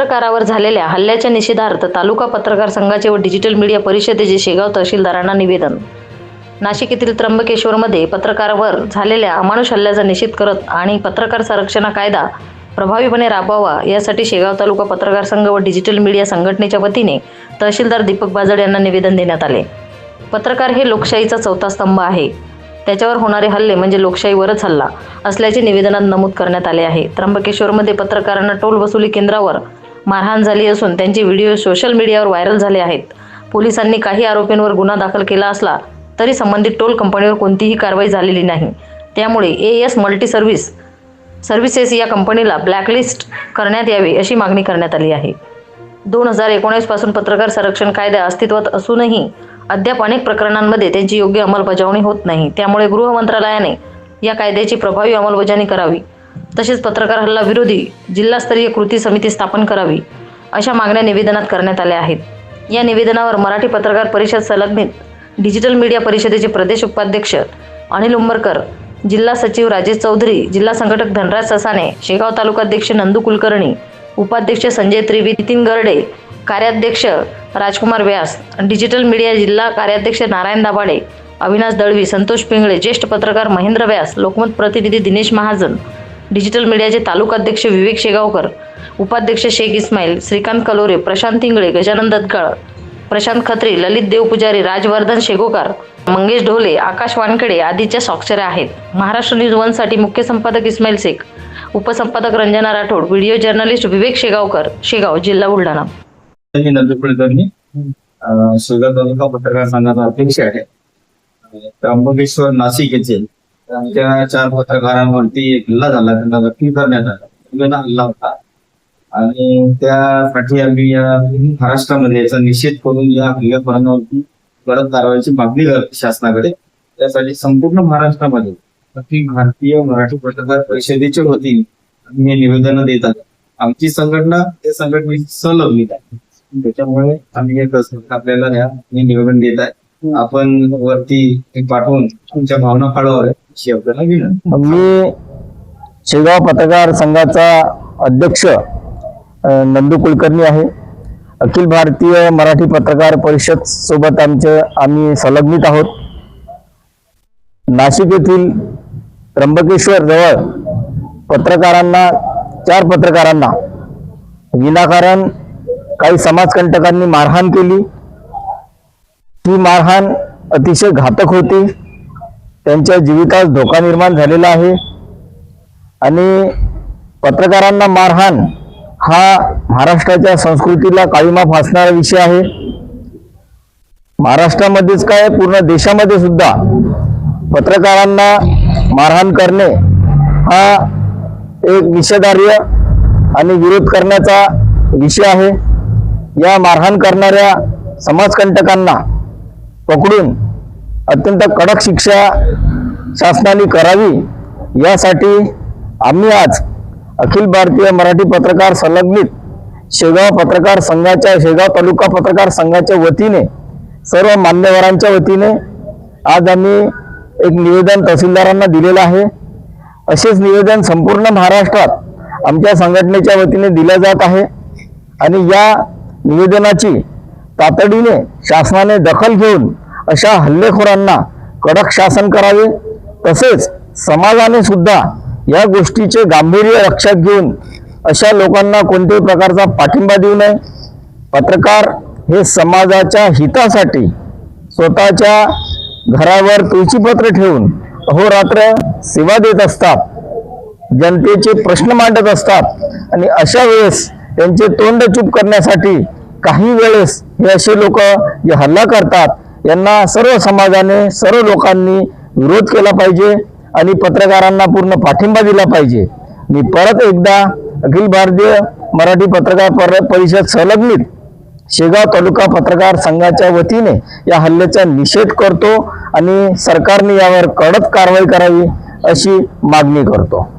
पत्रकारावर झालेल्या हल्ल्याच्या निषेधार्थ तालुका पत्रकार संघाचे व डिजिटल मीडिया परिषदेचे शेगाव तहसीलदारांना निवेदन. नाशिक येथील त्र्यंबकेश्वरमध्ये पत्रकारावर झालेल्या अमानुष हल्ल्याचा निषेध करत आणि पत्रकार संरक्षण कायदा प्रभावीपणे राबवावा यासाठी शेगाव तालुका पत्रकार संघ व डिजिटल मीडिया संघटनेच्या वतीने तहसीलदार दीपक बाजड यांना निवेदन देण्यात आले. पत्रकार हे लोकशाहीचा चौथा स्तंभ आहे. त्याच्यावर होणारे हल्ले म्हणजे लोकशाहीवरच हल्ला असल्याचे निवेदनात नमूद करण्यात आले आहे. त्र्यंबकेश्वरमध्ये पत्रकारांना टोल वसुली केंद्रावर मारहाण झाली असून त्यांचे व्हिडिओ सोशल मीडियावर व्हायरल झाले आहेत. पोलिसांनी काही आरोपींवर गुन्हा दाखल केला असला तरी संबंधित टोल कंपनीवर कोणतीही कारवाई झालेली नाही. त्यामुळे A S multi service services या कंपनीला ब्लॅकलिस्ट करण्यात यावे अशी मागणी करण्यात आली आहे. दोन हजार एकोणीसपासून पत्रकार संरक्षण कायदा अस्तित्वात असूनही अद्याप अनेक प्रकरणांमध्ये त्यांची योग्य अंमलबजावणी होत नाही. त्यामुळे गृह मंत्रालयाने या कायद्याची प्रभावी अंमलबजावणी करावी. तसेच पत्रकार हल्ला विरोधी जिल्हास्तरीय कृती समिती स्थापन करावी अशा मागण्या निवेदनात करण्यात आल्या आहेत. या निवेदनावर मराठी पत्रकार परिषद संलग्नित डिजिटल मीडिया परिषदेचे प्रदेश उपाध्यक्ष अनिल उंबरकर जिल्हा सचिव राजेश चौधरी जिल्हा संघटक धनराज ससाने शेगाव तालुकाध्यक्ष नंदू कुलकर्णी उपाध्यक्ष संजय त्रिवी नितीन गरडे कार्याध्यक्ष राजकुमार व्यास डिजिटल मीडिया जिल्हा कार्याध्यक्ष नारायण दाभाडे अविनाश दळवी संतोष पिंगळे ज्येष्ठ पत्रकार महेंद्र व्यास लोकमत प्रतिनिधी दिनेश महाजन डिजिटल मीडियाचे तालुकाध्यक्ष विवेक शेगावकर उपाध्यक्ष शेख इस्माईल श्रीकांत कलोरे प्रशांत इंगळे गजानन दत्तकाळ प्रशांत खत्री ललित देवपुजारी राजवर्धन शेगोकार मंगेश ढोले आकाश वानखेडे आदीच्या स्वाक्षऱ्या आहेत. महाराष्ट्र न्यूज वनसाठी मुख्य संपादक इस्माईल शेख उपसंपादक रंजना राठोड व्हिडिओ जर्नलिस्ट विवेक शेगावकर शेगाव जिल्हा बुलढाणा. तालुका पत्रकार संघाचा अध्यक्ष आहे. त्र्यंबकेश्वर नाशिक येथील आमच्या चार पत्रकारांवरती एक हल्ला झाला त्यांना जखमी करण्यात आला हल्ला होता. आणि त्यासाठी आम्ही या महाराष्ट्रामध्ये याचा निषेध करून या हल्लेखोरांवरती कडक कारवाईची मागणी करतो शासनाकडे. त्यासाठी संपूर्ण महाराष्ट्रामध्ये अखिल भारतीय मराठी पत्रकार परिषदेच्या वतीने हे निवेदन देतात आमची संघटना त्या संघटनेची संलग्नित आहे. त्याच्यामुळे आम्ही हे कसं आपल्याला या हे निवेदन देत आहे. आपण वरती पाठवून तुमच्या भावना कळवाव्या मी शेगाव पत्रकार संघाचा अध्यक्ष नंदू कुलकर्णी आहे. अखिल भारतीय मराठी पत्रकार परिषद सोबत आमचे आम्ही संलग्नित आहोत. नाशिक येथील त्र्यंबकेश्वर जवळ पत्रकारांना चार पत्रकारांना विनाकारण काही समाजकंटकांनी मारहाण केली. ती मारहाण अतिशय घातक होती. त्यांच्या जीवितास धोका निर्माण झालेला आहे. आणि पत्रकारांना मारहाण हा महाराष्ट्राच्या संस्कृतीला काळीमा फासणारा विषय आहे. महाराष्ट्रामध्येच काय पूर्ण देशामध्ये सुद्धा पत्रकारांना मारहाण करणे हा एक निषेधार्य आणि विरोध करण्याचा विषय आहे. या मारहाण करणाऱ्या समाजकंटकांना पकडून अत्यंत कडक शिक्षा शासनाने करावी यासाठी आम्ही आज अखिल भारतीय मराठी पत्रकार संलग्नित शेगाव पत्रकार संघाच्या शेगाव तालुका पत्रकार संघाच्या वतीने सर्व मान्यवरांच्या वतीने आज आम्ही एक निवेदन तहसीलदारांना दिलेलं आहे. असेच निवेदन संपूर्ण महाराष्ट्रात आमच्या संघटनेच्या वतीने दिलं जात आहे आणि या निवेदनाची तातडीने शासनाने दखल घेऊन अशा हल्लेखोरांना कडक शासन करावे तसेच समाजाने सुद्धा या गोष्टीचे गांभीर्य लक्षात घेऊन अशा लोकांना कोणत्याही प्रकारचा पाठिंबा देऊ नये. पत्रकार हे समाजाच्या हितासाठी स्वतःच्या घरावर तुळशीपत्र ठेवून अहोरात्र सेवा देत असतात जनतेचे प्रश्न मांडत असतात आणि अशा वेळेस त्यांचे तोंड चूप करण्यासाठी काही वेळेस हे असे लोक जे हल्ला करतात यांना सर्व समाजाने सर्व लोकांनी विरोध केला पाहिजे आणि पत्रकारांना पूर्ण पाठिंबा दिला पाहिजे. मी परत एकदा अखिल भारतीय मराठी पत्रकार पर- परिषद संलग्नित शेगाव तालुका पत्रकार संघाच्या वतीने या हल्ल्याचा निषेध करतो आणि सरकारने यावर कडक कारवाई करावी अशी मागणी करतो.